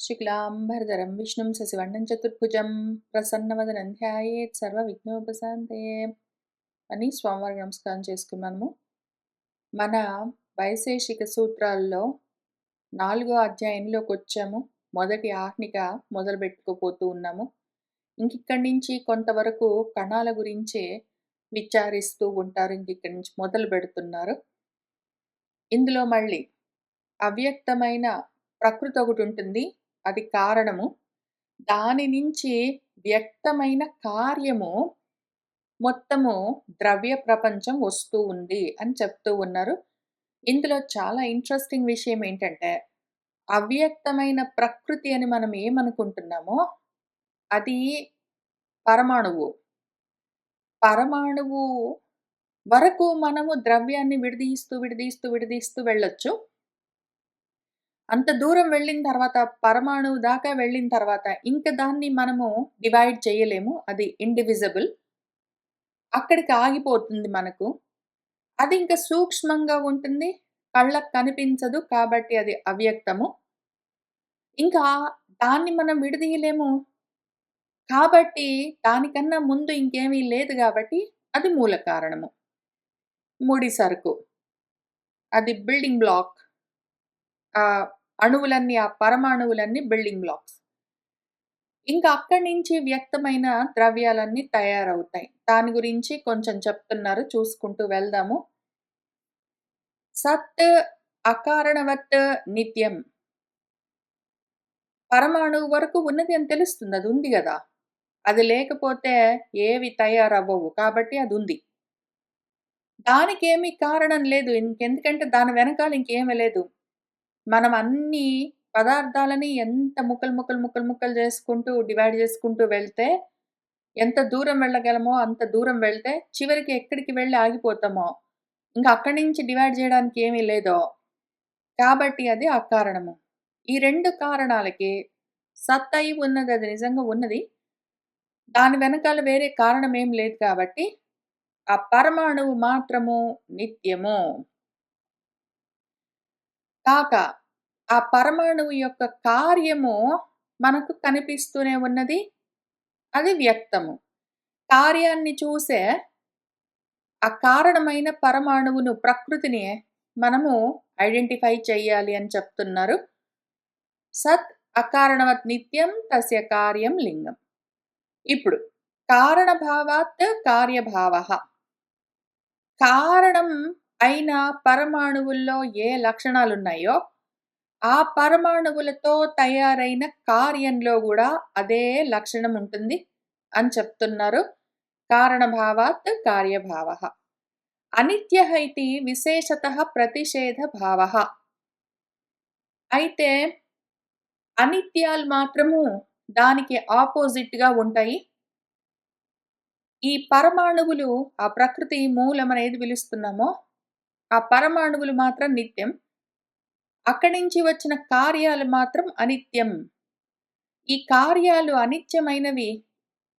శుక్లాంబరధరం విష్ణుం శశివర్ణం చతుర్భుజం ప్రసన్నవదనం ధ్యాయేత్ సర్వ విఘ్నోపశాంతే అని స్వామివారికి నమస్కారం చేసుకున్నాము. మన వైశేషిక సూత్రాల్లో నాలుగో అధ్యాయంలోకి వచ్చాము. మొదటి ఆహ్నిక మొదలు పెట్టుకోపోతూ ఉన్నాము ఇంకిక్కడి నుంచి కొంతవరకు కణాల గురించే విచారిస్తూ ఉంటారు. ఇంకిక్కడి నుంచి మొదలు పెడుతున్నారు. ఇందులో మళ్ళీ అవ్యక్తమైన ప్రకృతి ఒకటి ఉంటుంది. అది కారణము. దాని నుంచి వ్యక్తమైన కార్యము మొత్తము ద్రవ్య ప్రపంచం వస్తూ ఉంది అని చెప్తూ ఉన్నారు. ఇందులో చాలా ఇంట్రెస్టింగ్ విషయం ఏంటంటే అవ్యక్తమైన ప్రకృతి అని మనం ఏమనుకుంటున్నామో అది పరమాణువు. పరమాణువు వరకు మనము ద్రవ్యాన్ని విడదీస్తూ విడదీస్తూ విడదీస్తూ వెళ్ళొచ్చు. అంత దూరం వెళ్ళిన తర్వాత పరమాణువు దాకా వెళ్ళిన తర్వాత ఇంకా దాన్ని మనము డివైడ్ చేయలేము. అది ఇండివిజిబుల్ అక్కడికి ఆగిపోతుంది మనకు. అది ఇంకా సూక్ష్మంగా ఉంటుంది. కళ్ళకు కనిపించదు కాబట్టి అది అవ్యక్తము. ఇంకా దాన్ని మనం విడదీయలేము. కాబట్టి దానికన్నా ముందు ఇంకేమీ లేదు కాబట్టి అది మూల కారణము. ముడి సరుకు. అది బిల్డింగ్ బ్లాక్ అణువులన్నీ ఆ పరమాణువులన్నీ బిల్డింగ్ బ్లాక్స్ ఇంకా అక్కడి నుంచి వ్యక్తమైన ద్రవ్యాలన్నీ తయారవుతాయి. దాని గురించి కొంచెం చెప్తున్నారు చూసుకుంటూ వెళ్దాము. సత్ అకారణవత్ నిత్యం. పరమాణువు వరకు ఉన్నది అని తెలుస్తుంది అది ఉంది కదా. అది లేకపోతే ఏవి తయారవ్వవు కాబట్టి అది ఉంది. దానికి ఏమీ కారణం లేదు ఇంకెందుకంటే దాని వెనకాల ఇంకేమీ లేదు. మనం అన్ని పదార్థాలని ఎంత ముక్కలు ముక్కలు ముక్కలు ముక్కలు చేసుకుంటూ డివైడ్ చేసుకుంటూ వెళ్తే ఎంత దూరం వెళ్ళగలమో అంత దూరం వెళ్తే చివరికి ఎక్కడికి వెళ్ళి ఆగిపోతామో. ఇంకా అక్కడి నుంచి డివైడ్ చేయడానికి ఏమీ లేదో. కాబట్టి అది అకారణము ఈ రెండు కారణాలకి సత్ అయి ఉన్నది అది నిజంగా ఉన్నది. దాని వెనకాల వేరే కారణం ఏం లేదు కాబట్టి ఆ పరమాణువు మాత్రము నిత్యము. కాక ఆ పరమాణువు యొక్క కార్యము మనకు కనిపిస్తూనే ఉన్నది. అది వ్యక్తము. కార్యాన్ని చూసే ఆ కారణమైన పరమాణువును ప్రకృతిని మనము ఐడెంటిఫై చేయాలి అని చెప్తున్నారు. సత్ అకారణవత్ నిత్యం తస్య కార్యం లింగం. ఇప్పుడు కారణభావాత్ కార్యభావ. కారణం అయిన పరమాణువుల్లో ఏ లక్షణాలు ఉన్నాయో ఆ పరమాణువులతో తయారైన కార్యంలో కూడా అదే లక్షణం ఉంటుంది అని చెప్తున్నారు కారణభావాత్ కార్యభావ. అనిత్య ఇది విశేషత ప్రతిషేధ భావ అయితే అనిత్యాలు మాత్రము దానికి ఆపోజిట్గా ఉంటాయి. ఈ పరమాణువులు ఆ ప్రకృతి మూలం అనేది పిలుస్తున్నామో ఆ పరమాణువులు మాత్రం నిత్యం. అక్కడి నుంచి వచ్చిన కార్యాలు మాత్రం అనిత్యం. ఈ కార్యాలు అనిత్యమైనవి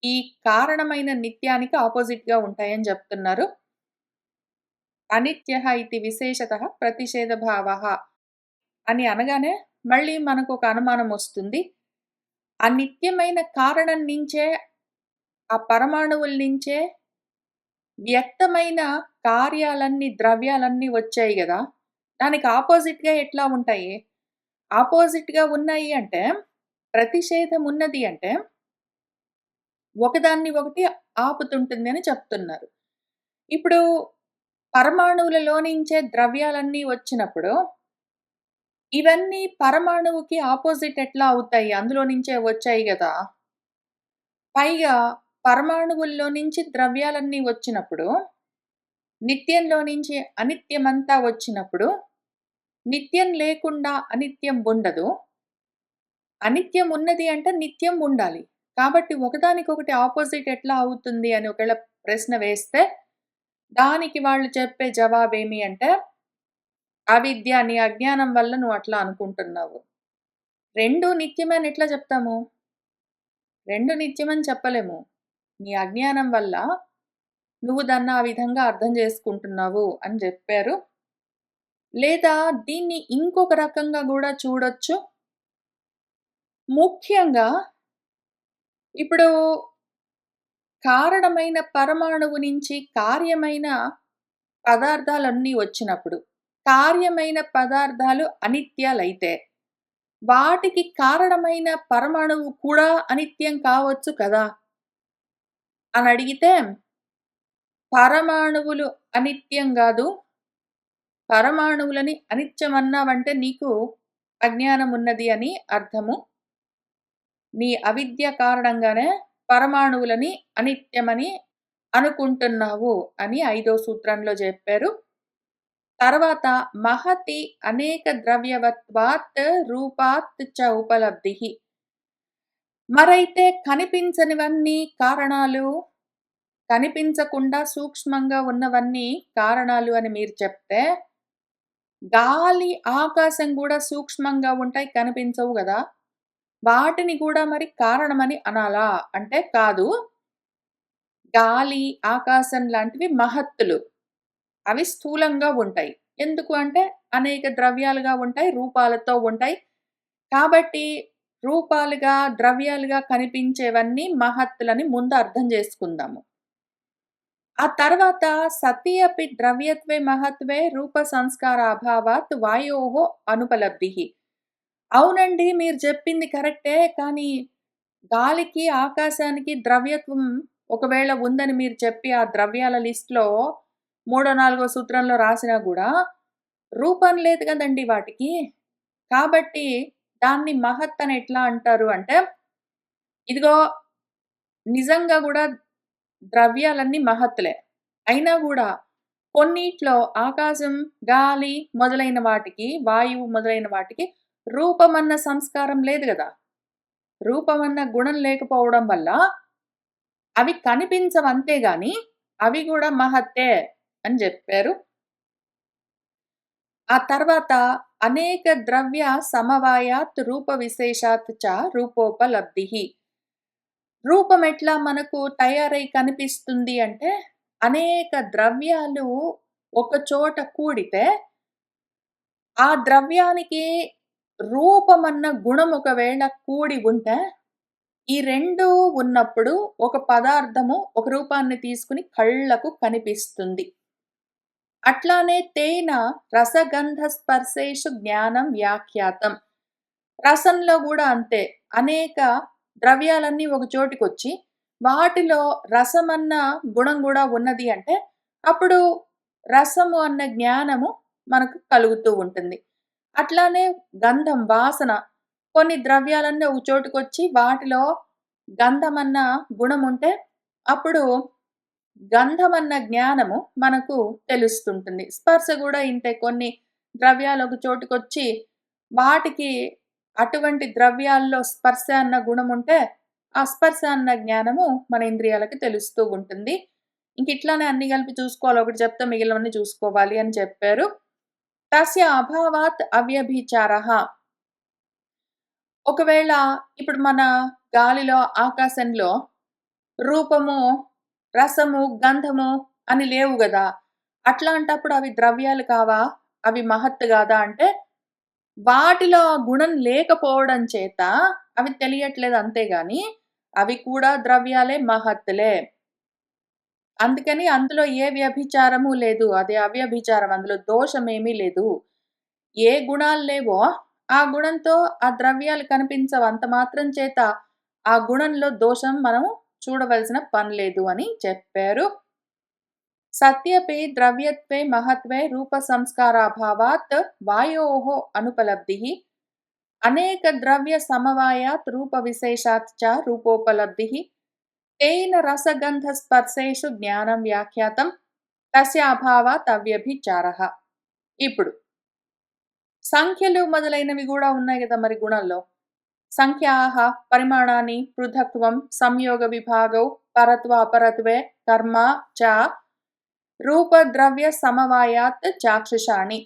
ఈ కారణమైన నిత్యానికి ఆపోజిట్గా ఉంటాయని చెప్తున్నారు. అనిత్య ఇది విశేషత ప్రతిషేధ భావ అని అనగానే మళ్ళీ మనకు ఒక అనుమానం వస్తుంది. ఆ నిత్యమైన కారణం నుంచే ఆ పరమాణువుల నుంచే వ్యక్తమైన కార్యాలన్నీ ద్రవ్యాలన్నీ వచ్చాయి కదా. దానికి ఆపోజిట్గా ఎట్లా ఉంటాయి? ఆపోజిట్గా ఉన్నాయి అంటే ప్రతిషేధం ఉన్నది అంటే ఒకదాన్ని ఒకటి ఆపుతుంటుంది అని చెప్తున్నారు. ఇప్పుడు పరమాణువులలో నుంచే ద్రవ్యాలన్నీ వచ్చినప్పుడు ఇవన్నీ పరమాణువుకి ఆపోజిట్ ఎట్లా అవుతాయి? అందులో నుంచే వచ్చాయి కదా. పైగా పరమాణువుల్లో నుంచి ద్రవ్యాలన్నీ వచ్చినప్పుడు నిత్యంలో నుంచి అనిత్యమంతా వచ్చినప్పుడు నిత్యం లేకుండా అనిత్యం ఉండదు. అనిత్యం ఉన్నది అంటే నిత్యం ఉండాలి. కాబట్టి ఒకదానికొకటి ఆపోజిట్ ఎట్లా అవుతుంది అని ఒకవేళ ప్రశ్న వేస్తే దానికి వాళ్ళు చెప్పే జవాబు ఏమి అంటే అవిద్య నీ అజ్ఞానం వల్ల నువ్వు అట్లా అనుకుంటున్నావు. రెండు నిత్యమని ఎట్లా చెప్తాము? రెండు నిత్యమని చెప్పలేము. నీ అజ్ఞానం వల్ల నువ్వు దాన్ని ఆ విధంగా అర్థం చేసుకుంటున్నావు అని చెప్పారు లేదా దీన్ని ఇంకొక రకంగా కూడా చూడొచ్చు ముఖ్యంగా ఇప్పుడు కారణమైన పరమాణువు నుంచి కార్యమైన పదార్థాలన్నీ వచ్చినప్పుడు, కార్యమైన పదార్థాలు అనిత్యాలైతే, వాటికి కారణమైన పరమాణువు కూడా అనిత్యం కావచ్చు కదా! అని అడిగితే పరమాణువులు అనిత్యం కాదు. పరమాణువులని అనిత్యమన్నావంటే నీకు అజ్ఞానం ఉన్నది అని అర్థము. నీ అవిద్య కారణంగానే పరమాణువులని అనిత్యమని అనుకుంటున్నావు అని ఐదో సూత్రంలో చెప్పారు. తర్వాత మహతి అనేక ద్రవ్యవత్వాత్ రూపాత్ చ ఉపలబ్ధి. మరైతే కనిపించనివన్నీ కారణాలు, కనిపించకుండా సూక్ష్మంగా ఉన్నవన్నీ కారణాలు అని మీరు చెప్తే, గాలి, ఆకాశం కూడా సూక్ష్మంగా ఉంటాయి కనిపించవు కదా వాటిని కూడా మరి కారణమని అనాలా? అంటే కాదు. గాలి, ఆకాశం లాంటివి మహత్తులు. అవి స్థూలంగా ఉంటాయి. ఎందుకు అంటే అనేక ద్రవ్యాలుగా ఉంటాయి, రూపాలతో ఉంటాయి. కాబట్టి రూపాలుగా, ద్రవ్యాలుగా కనిపించేవన్నీ మహత్తులని ముందు అర్థం చేసుకుందాము ఆ తర్వాత సతి అపి ద్రవ్యత్వే మహత్వే రూప సంస్కార అభావాత్ వాయోహో అనుపలబ్ధి అవునండి. మీరు చెప్పింది కరెక్టే. కానీ గాలికి, ఆకాశానికి ద్రవ్యత్వం ఒకవేళ ఉందని మీరు చెప్పి ఆ ద్రవ్యాల లిస్ట్‌లో మూడో, నాలుగో సూత్రంలో రాసినా కూడా రూపం లేదు కదండి వాటికి. కాబట్టి దాన్ని మహత్ అని ఎట్లా అంటారు అంటే, ఇదిగో నిజంగా కూడా ద్రవ్యాలన్నీ మహత్తులే. అయినా కూడా కొన్నిట్లో ఆకాశం, గాలి మొదలైన వాటికి, వాయువు మొదలైన వాటికి రూపమన్న సంస్కారం లేదు కదా రూపమన్న గుణం లేకపోవడం వల్ల అవి కనిపించవంతే గాని, అవి కూడా మహత్తే అని చెప్పారు ఆ తర్వాత అనేక ద్రవ్య సమవాయాత్ రూప విశేషాత్ చ రూపోపలబ్ధి రూపం ఎట్లా మనకు తయారై కనిపిస్తుంది అంటే, అనేక ద్రవ్యాలు ఒక చోట కూడితే ఆ ద్రవ్యానికి రూపమన్న గుణం ఒకవేళ కూడి ఉంటే, ఈ రెండు ఉన్నప్పుడు ఒక పదార్థము ఒక రూపాన్ని తీసుకుని కళ్ళకు కనిపిస్తుంది. అట్లానే తేన రసగంధ స్పర్శేషు జ్ఞానం వ్యాఖ్యాతం. రసంలో కూడా అంతే. అనేక ద్రవ్యాలన్నీ ఒక చోటికొచ్చి, వాటిలో రసమన్న గుణం కూడా ఉన్నది అంటే, అప్పుడు రసము అన్న జ్ఞానము మనకు కలుగుతూ ఉంటుంది. అట్లానే గంధం, వాసన కొన్ని ద్రవ్యాలన్నీ ఒక చోటుకొచ్చి వాటిలో గంధం అన్న గుణం ఉంటే అప్పుడు గంధం అన్న జ్ఞానము మనకు తెలుస్తుంటుంది. స్పర్శ కూడా ఇంతే. కొన్ని ద్రవ్యాలు ఒక చోటుకొచ్చి, వాటికి అటువంటి ద్రవ్యాల్లో స్పర్శ అన్న గుణముంటే, ఆ స్పర్శ అన్న జ్ఞానము మన ఇంద్రియాలకి తెలుస్తూ ఉంటుంది. ఇంక ఇట్లానే అన్ని కలిపి చూసుకోవాలి. ఒకటి చెప్తే మిగిలినవన్నీ చూసుకోవాలి అని చెప్పారు. తస్య అభావాత్ అవ్యభిచార ఒకవేళ ఇప్పుడు మన గాలిలో, ఆకాశంలో రూపము, రసము, గంధము అని లేవు కదా అట్లాంటప్పుడు అవి ద్రవ్యాలు కావా? అవి మహత్తు కాదా అంటే, వాటిలో ఆ గుణం లేకపోవడం చేత అవి తెలియట్లేదు అంతేగాని అవి కూడా ద్రవ్యాలే, మహత్తులే. అందుకని అందులో ఏ వ్యభిచారము లేదు. అది అవ్యభిచారం. అందులో దోషమేమీ లేదు. ఏ గుణాలు లేవో, ఆ గుణంతో ఆ ద్రవ్యాలు కనిపించవు. అంత మాత్రం చేత ఆ గుణంలో దోషం మనం చూడవలసిన పని లేదు అని చెప్పారు. సత్యపి ద్రవ్యత్వే మహత్వే రూప సంస్కారాభావాత్ వాయోహ అనుపలబ్ధి అనేక ద్రవ్య సమవాయాత్ రూప విశేషాత్ చ రూపోపలబ్ధి తేన రసగంధ స్పర్శేషు జ్ఞానం వ్యాఖ్యాతం. తస్య అభావాత్ అవ్యభిచార ఇప్పుడు సంఖ్యలు మొదలైనవి కూడా ఉన్నాయి కదా మరి గుణంలో. సంఖ్యాహ పరిమాణాని పృథక్వం సంయోగ విభాగౌ పరత్వ అపరత్వే కర్మ చ రూప ద్రవ్య సమవాయాత్ చాక్షుషాని.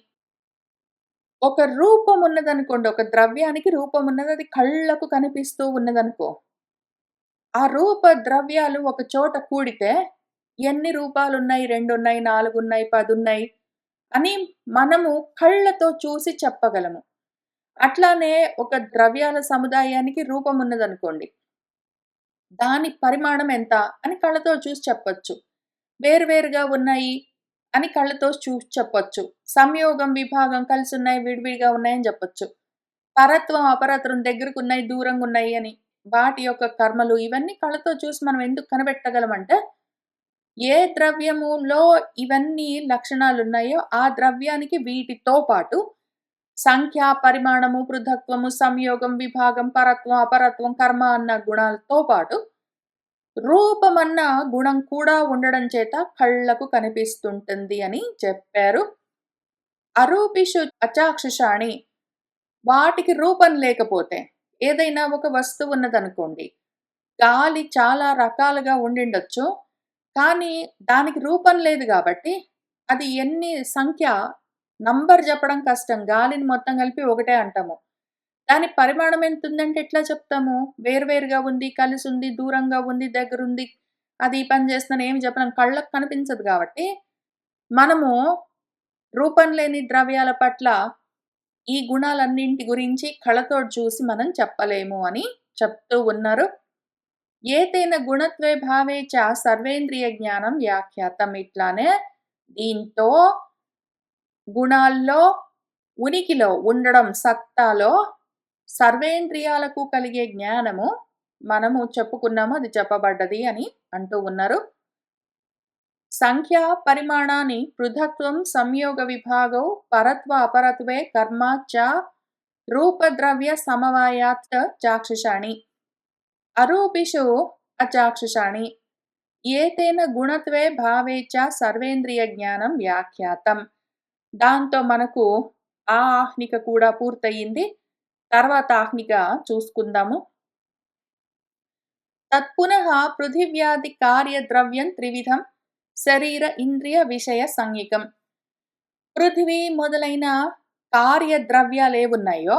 ఒక రూపం ఉన్నదనుకోండి. ఒక ద్రవ్యానికి రూపం ఉన్నది. అది కళ్ళకు కనిపిస్తూ ఉన్నదనుకో. ఆ రూప ద్రవ్యాలు ఒక చోట కూడితే ఎన్ని రూపాలున్నాయి? 2 ఉన్నాయి, నాలుగు ఉన్నాయి, 10 ఉన్నాయి అని మనము కళ్ళతో చూసి చెప్పగలము. అట్లానే ఒక ద్రవ్యాల సముదాయానికి రూపం ఉన్నదనుకోండి. దాని పరిమాణం ఎంత అని కళ్ళతో చూసి చెప్పచ్చు వేరువేరుగా ఉన్నాయి అని కళ్ళతో చూసి చెప్పొచ్చు. సంయోగం, విభాగం కలిసి ఉన్నాయి విడివిడిగా ఉన్నాయని చెప్పొచ్చు. పరత్వం, అపరత్వం దగ్గరకున్నాయి, దూరంగున్నాయి అని. వాటి యొక్క కర్మలు ఇవన్నీ కళ్ళతో చూసి మనం ఎందుకు కనిపెట్టగలమంటే, ఏ ద్రవ్యములో ఇవన్నీ లక్షణాలు ఉన్నాయో ఆ ద్రవ్యానికి వీటితో పాటు సంఖ్య, పరిమాణము, పృథత్వము సంయోగం, విభాగం, పరత్వం, అపరత్వం, కర్మ అన్న గుణాలతో పాటు రూపమన్న గుణం కూడా ఉండడం చేత కళ్ళకు కనిపిస్తుంటుంది అని చెప్పారు. అరూపిషు అచాక్షుషాణి వాటికి రూపం లేకపోతే ఏదైనా ఒక వస్తువు ఉన్నదనుకోండి. గాలి చాలా రకాలుగా ఉండిండొచ్చు. కానీ దానికి రూపం లేదు కాబట్టి అది ఎన్ని సంఖ్య నంబర్ చెప్పడం కష్టం. గాలిని మొత్తం కలిపి ఒకటే అంటాము. దాని పరిమాణం ఎంత ఉందంటే ఎట్లా చెప్తాము? వేరువేరుగా ఉంది, కలిసి ఉంది దూరంగా ఉంది, దగ్గరుంది. అది ఈ పని చేస్తున్నాను ఏమి చెప్పలేం. కళ్ళకు కనిపించదు కాబట్టి మనము రూపం లేని ద్రవ్యాల పట్ల ఈ గుణాలన్నింటి గురించి కళతో చూసి మనం చెప్పలేము అని చెప్తూ ఉన్నారు. ఏతేన గుణత్వే భావే చ సర్వేంద్రియ జ్ఞానం వ్యాఖ్యాతం. ఇట్లానే దీంతో గుణాల్లో, ఉనికిలో ఉండడం సత్తాలో సర్వేంద్రియాలకు కలిగే జ్ఞానము మనము చెప్పుకున్నాము. అది చెప్పబడ్డది అని అంటూ ఉన్నారు. సంఖ్యా పరిమాణాన్ని పృథత్వం సంయోగ విభాగౌ పరత్వ అపరత్వే కర్మ చ రూపద్రవ్య సమవాయాత్ చాక్షుషాణి అరూపిషు అచాక్షుషాణి ఏతేన గుణత్వే భావే చ సర్వేంద్రియ జ్ఞానం వ్యాఖ్యాతం. దాంతో మనకు ఆ ఆహ్నిక కూడా పూర్తయింది. తర్వాత ఆహ్నిగా చూసుకుందాము. తత్పునః పృథివ్యాది కార్య ద్రవ్యం త్రివిధం శరీర ఇంద్రియ విషయ సంజ్ఞకం. పృథివీ మొదలైన కార్య ద్రవ్యాలేవున్నాయో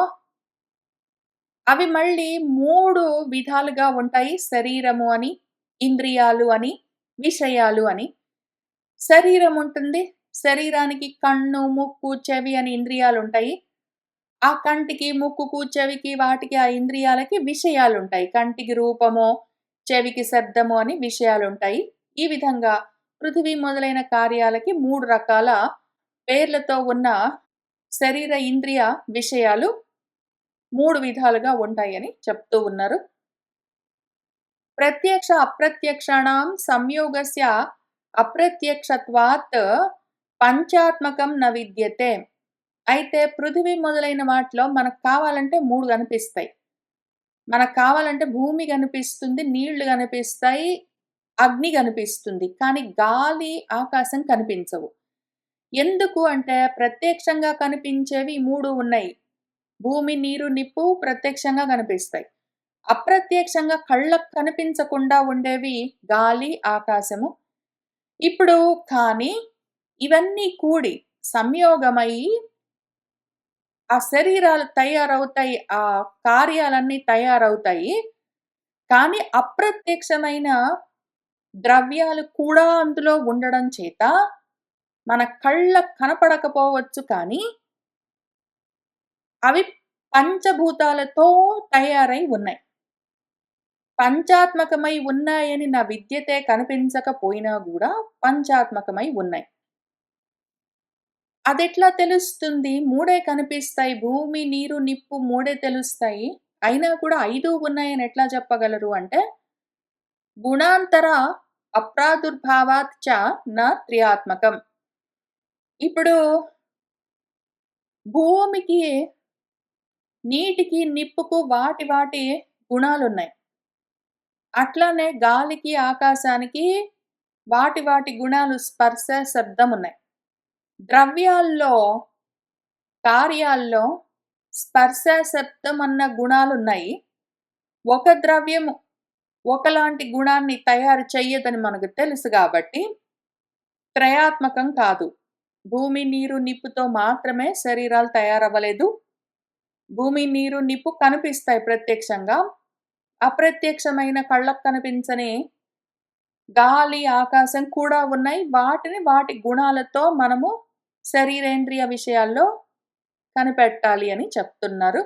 అవి మళ్ళీ మూడు విధాలుగా ఉంటాయి. శరీరము అని, ఇంద్రియాలు అని, విషయాలు అని. శరీరం ఉంటుంది. శరీరానికి కన్ను, ముక్కు, చెవి అని ఇంద్రియాలు ఉంటాయి ఆ కంటికి, ముక్కుకు, చెవికి వాటికి ఆ ఇంద్రియాలకి విషయాలుంటాయి. కంటికి రూపము, చెవికి శబ్దము అని విషయాలుంటాయి. ఈ విధంగా పృథివీ మొదలైన కార్యాలకి మూడు రకాల పేర్లతో ఉన్న శరీర ఇంద్రియ విషయాలు మూడు విధాలుగా ఉంటాయని చెప్తూ ఉన్నారు. ప్రత్యక్ష అప్రత్యక్షణం సంయోగస్య అప్రత్యక్షత్వాత్ పంచాత్మకం న విద్యతే. అయితే పృథివీ మొదలైన వాటిలో మనకు కావాలంటే మూడు కనిపిస్తాయి. మనకు కావాలంటే భూమి కనిపిస్తుంది, నీళ్ళు కనిపిస్తాయి, అగ్ని కనిపిస్తుంది. కానీ గాలి, ఆకాశం కనిపించవు. ఎందుకు అంటే ప్రత్యక్షంగా కనిపించేవి మూడు ఉన్నాయి. భూమి, నీరు, నిప్పు ప్రత్యక్షంగా కనిపిస్తాయి. అప్రత్యక్షంగా కళ్ళకు కనిపించకుండా ఉండేవి గాలి, ఆకాశము. ఇప్పుడు కానీ ఇవన్నీ కూడి సంయోగమై ఆ శరీరాలు తయారవుతాయి. ఆ కార్యాలన్నీ తయారవుతాయి. కానీ అప్రత్యక్షమైన ద్రవ్యాలు కూడా అందులో ఉండడం చేత మన కళ్ళ కనపడకపోవచ్చు కానీ అవి పంచభూతాలతో తయారై ఉన్నాయి. పంచాత్మకమై ఉన్నాయని నా విద్యతే కనిపించకపోయినా కూడా పంచాత్మకమై ఉన్నాయి. అదెట్లా తెలుస్తుంది? మూడే కనిపిస్తాయి. భూమి, నీరు, నిప్పు మూడే తెలుస్తాయి. అయినా కూడా ఐదు ఉన్నాయని ఎట్లా చెప్పగలరు అంటే గుణాంతర అప్రాదుర్భావాత్ చ న త్రియాత్మకం. ఇప్పుడు భూమికి, నీటికి, నిప్పుకు వాటి వాటి గుణాలున్నాయి. అట్లానే గాలికి, ఆకాశానికి వాటి వాటి గుణాలు స్పర్శ, శబ్దం ఉన్నాయి ద్రవ్యాల్లో, కార్యాల్లో స్పర్శ, శబ్దం అన్న గుణాలున్నాయి. ఒక ద్రవ్యము ఒకలాంటి గుణాన్ని తయారు చెయ్యదని మనకు తెలుసు కాబట్టి త్రయాత్మకం కాదు. భూమి, నీరు, నిప్పుతో మాత్రమే శరీరాలు తయారవ్వలేదు. భూమి, నీరు, నిప్పు కనిపిస్తాయి ప్రత్యక్షంగా. అప్రత్యక్షమైన కళ్ళకు కనిపించని గాలి, ఆకాశం కూడా ఉన్నాయి. వాటిని వాటి గుణాలతో మనము శరీరేంద్రియ విషయాల్లో కనిపెట్టాలి అని చెప్తున్నారు.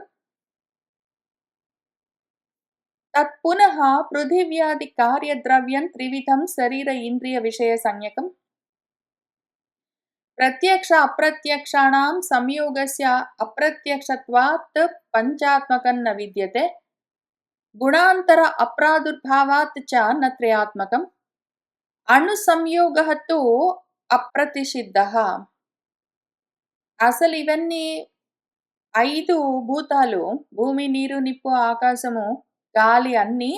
తత్పునః పృథివ్యాది కార్యద్రవ్యం త్రివిధం శరీర ఇంద్రియ విషయ సంజ్ఞకం. ప్రత్యక్ష అప్రత్యక్షాణం సంయోగస్య అప్రత్యక్షత్వాత్ పంచాత్మకం న విద్యతే. గుణాంతర అప్రాదుర్భావాత్ చ న త్రయాత్మకం అణుసంయోగः తు అప్రతిషిద్ధः. అసలు ఇవన్నీ ఐదు భూతాలు భూమి, నీరు, నిప్పు, ఆకాశము, గాలి అన్నీ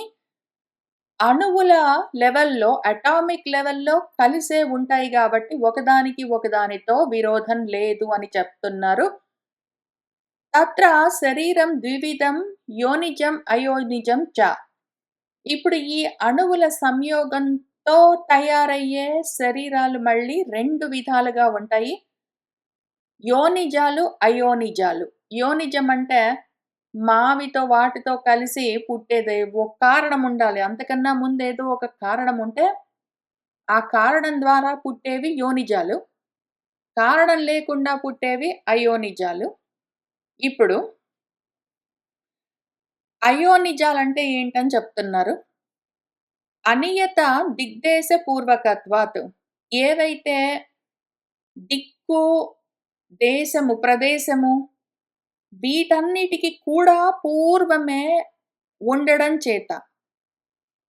అణువుల లెవెల్‌లో అటామిక్ లెవెల్‌లో కలిసే ఉంటాయి కాబట్టి ఒకదానికి ఒకదానితో విరోధం లేదు అని చెప్తున్నారు. తత్ర శరీరం ద్వివిధం యోనిజం, అయోనిజం చ. ఇప్పుడు ఈ అణువుల సంయోగంతో తయారయ్యే శరీరాలు మళ్ళీ రెండు విధాలుగా ఉంటాయి. యోనిజాలు, అయోనిజాలు. యోనిజం అంటే మావితో వాటితో కలిసి పుట్టేది. ఒక కారణం ఉండాలి. అంతకన్నా ముందు ఏదో ఒక కారణం ఉంటే, ఆ కారణం ద్వారా పుట్టేవి యోనిజాలు. కారణం లేకుండా పుట్టేవి అయోనిజాలు. ఇప్పుడు అయోనిజాలంటే ఏంటని చెప్తున్నారు. అనియత దిగ్దేశ పూర్వకత్వాత్. ఏవైతే దిక్కు, దేశము, ప్రదేశము వీటన్నిటికి కూడా పూర్వమే ఉండడం చేత.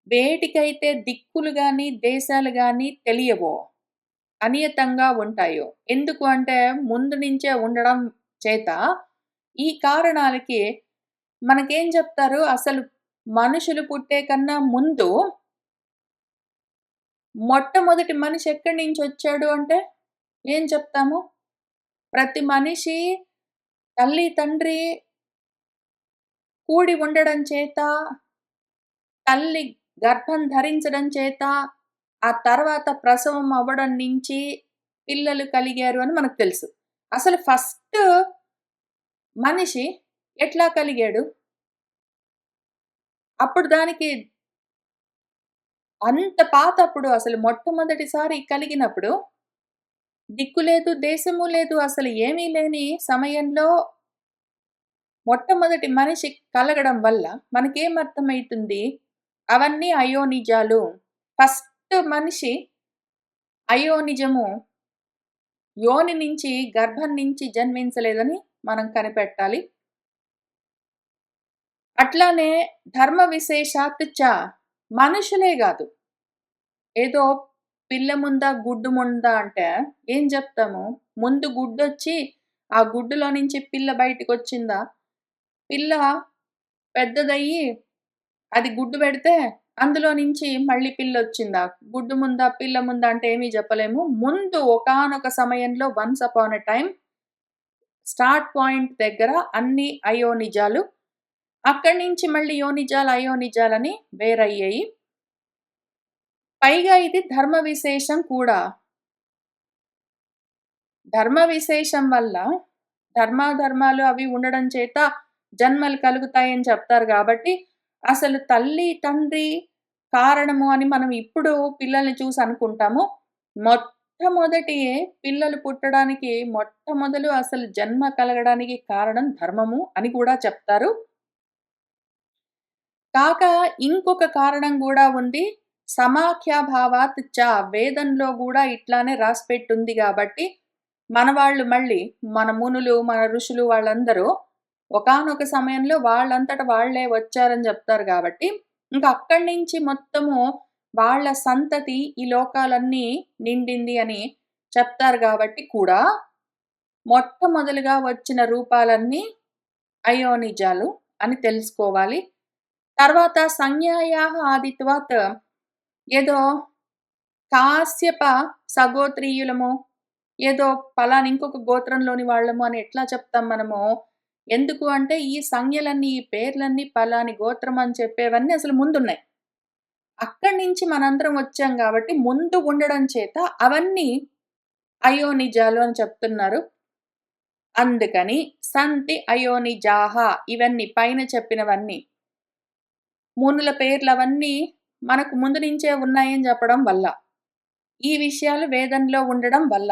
వేటికైతే దిక్కులు కానీ దేశాలు కానీ తెలియవో, అనియతంగా ఉంటాయో. ఎందుకు అంటే ముందు నుంచే ఉండడం చేత ఈ కారణాలకి మనకేం చెప్తారు అసలు మనుషులు పుట్టే కన్నా ముందు మొట్టమొదటి మనిషి ఎక్కడి నుంచి వచ్చాడు అంటే ఏం చెప్తాము? ప్రతి మనిషి తల్లి, తండ్రి కూడి ఉండడం చేత, తల్లి గర్భం ధరించడం చేత, ఆ తర్వాత ప్రసవం అవ్వడం నుంచి పిల్లలు కలిగారు అని మనకు తెలుసు. అసలు ఫస్ట్ మనిషి ఎట్లా కలిగాడు? అప్పుడు దానికి అంత పాతప్పుడు అసలు మొట్టమొదటిసారి కలిగినప్పుడు దిక్కు లేదు, దేశము లేదు. అసలు ఏమీ లేని సమయంలో మొట్టమొదటి మనిషి కలగడం వల్ల మనకేం అర్థమైతుంది? అవన్నీ అయోనిజాలు. ఫస్ట్ మనిషి అయోనిజము యోని నుంచి, గర్భం నుంచి జన్మించలేదని మనం కనిపెట్టాలి. అట్లానే ధర్మ విశేషాత్ చ. మనుషులే కాదు ఏదో పిల్ల ముందా, గుడ్డు ముందా అంటే ఏం చెప్తాము ముందు గుడ్డొచ్చి, ఆ గుడ్డులో నుంచి పిల్ల బయటికొచ్చిందా? పిల్ల పెద్దదయ్యి, అది గుడ్డు పెడితే అందులో నుంచి మళ్ళీ పిల్ల వచ్చిందా గుడ్డు ముందా, పిల్ల ముందా అంటే ఏమీ చెప్పలేము ముందు ఒకానొక సమయంలో once upon a time start point దగ్గర అన్ని అయోనిజాలు. అక్కడి నుంచి మళ్ళీ యోనిజాలు, అయోనిజాలని వేరయ్యాయి. పైగా ఇది ధర్మ విశేషం కూడా. ధర్మ విశేషం వల్ల ధర్మాధర్మాలు అవి ఉండడం చేత జన్మలు కలుగుతాయని చెప్తారు కాబట్టి అసలు తల్లి, తండ్రి కారణము అని మనం ఇప్పుడు పిల్లల్ని చూసి అనుకుంటాము. మొట్టమొదటి పిల్లలు పుట్టడానికి మొట్టమొదలు అసలు జన్మ కలగడానికి కారణం ధర్మము అని కూడా చెప్తారు. కాక ఇంకొక కారణం కూడా ఉంది. సమాఖ్యాభావాత్ చ. వేదంలో కూడా ఇట్లానే రాసిపెట్టుంది కాబట్టి మన వాళ్ళు మళ్ళీ మన మునులు, మన ఋషులు వాళ్ళందరూ ఒకానొక సమయంలో వాళ్ళంతట వాళ్ళే వచ్చారని చెప్తారు కాబట్టి ఇంకా అక్కడి నుంచి మొత్తము వాళ్ళ సంతతి ఈ లోకాలన్నీ నిండింది అని చెప్తారు కాబట్టి కూడా, మొట్టమొదలుగా వచ్చిన రూపాలన్నీ అయోనిజాలు అని తెలుసుకోవాలి. తర్వాత సంజ్ఞాయా ఆదిత్వాత్ ఏదో కాశ్యప సగోత్రీయులము, ఏదో పలానా ఇంకొక గోత్రంలోని వాళ్ళము అని ఎట్లా చెప్తాం మనము? ఎందుకు అంటే ఈ సంజ్ఞలన్నీ, ఈ పేర్లన్నీ పలాని గోత్రం అని చెప్పేవన్నీ అసలు ముందున్నాయి. అక్కడి నుంచి మనందరం వచ్చాం కాబట్టి ముందు ఉండడం చేత అవన్నీ అయోనిజాలు అని చెప్తున్నారు. అందుకని సంతి అయోనిజాహ ఇవన్నీ పైన చెప్పినవన్నీ. మునుల పేర్లు అవన్నీ మనకు ముందు నుంచే ఉన్నాయని చెప్పడం వల్ల. ఈ విషయాలు వేదంలో ఉండడం వల్ల.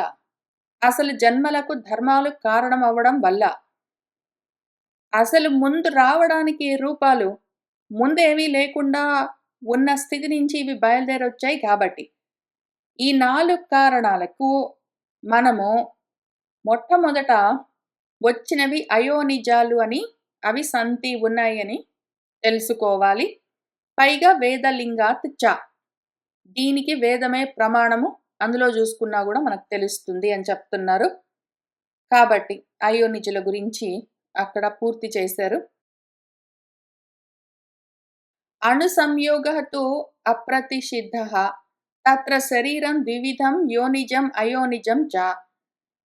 అసలు జన్మలకు ధర్మాలు కారణం అవ్వడం వల్ల. అసలు ముందు రావడానికి రూపాలు ముందేమీ లేకుండా ఉన్న స్థితి నుంచి ఇవి బయలుదేరొచ్చాయి కాబట్టి. ఈ నాలుగు కారణాలకు మనము మొట్టమొదట వచ్చినవి అయోనిజాలు అని, అవి సంతి ఉన్నాయని తెలుసుకోవాలి. పైగా వేదలింగాత్ చ. దీనికి వేదమే ప్రమాణము. అందులో చూసుకున్నా కూడా మనకు తెలుస్తుంది అని చెప్తున్నారు. కాబట్టి అయోనిజుల గురించి అక్కడ పూర్తి చేశారు. అణుసంయోగతు అప్రతిషిద్ధ తత్ర శరీరం ద్వివిధం యోనిజం అయోనిజం చ.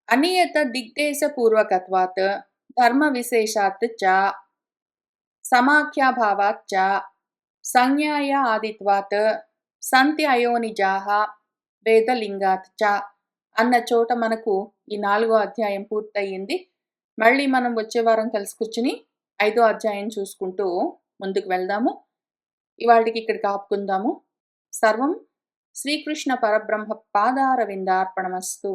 అనియత దిగ్దేశపూర్వకత్వాత్ ధర్మవిశేషాత్ చ. సమాఖ్యాభావాత్ చ. సంజ్ఞాయ ఆదిత్వాత్ సంతి అయోనిజాహ వేదలింగాత్ చ. అన్న చోట మనకు ఈ నాలుగో అధ్యాయం పూర్తయింది. మళ్ళీ మనం వచ్చే వారం కలిసి కూర్చుని ఐదో అధ్యాయం చూసుకుంటూ ముందుకు వెళ్దాము. ఇవాళకి ఇక్కడికి ఆపుకుందాము. సర్వం శ్రీకృష్ణ పరబ్రహ్మ పాదారవిందార్పణమస్తు.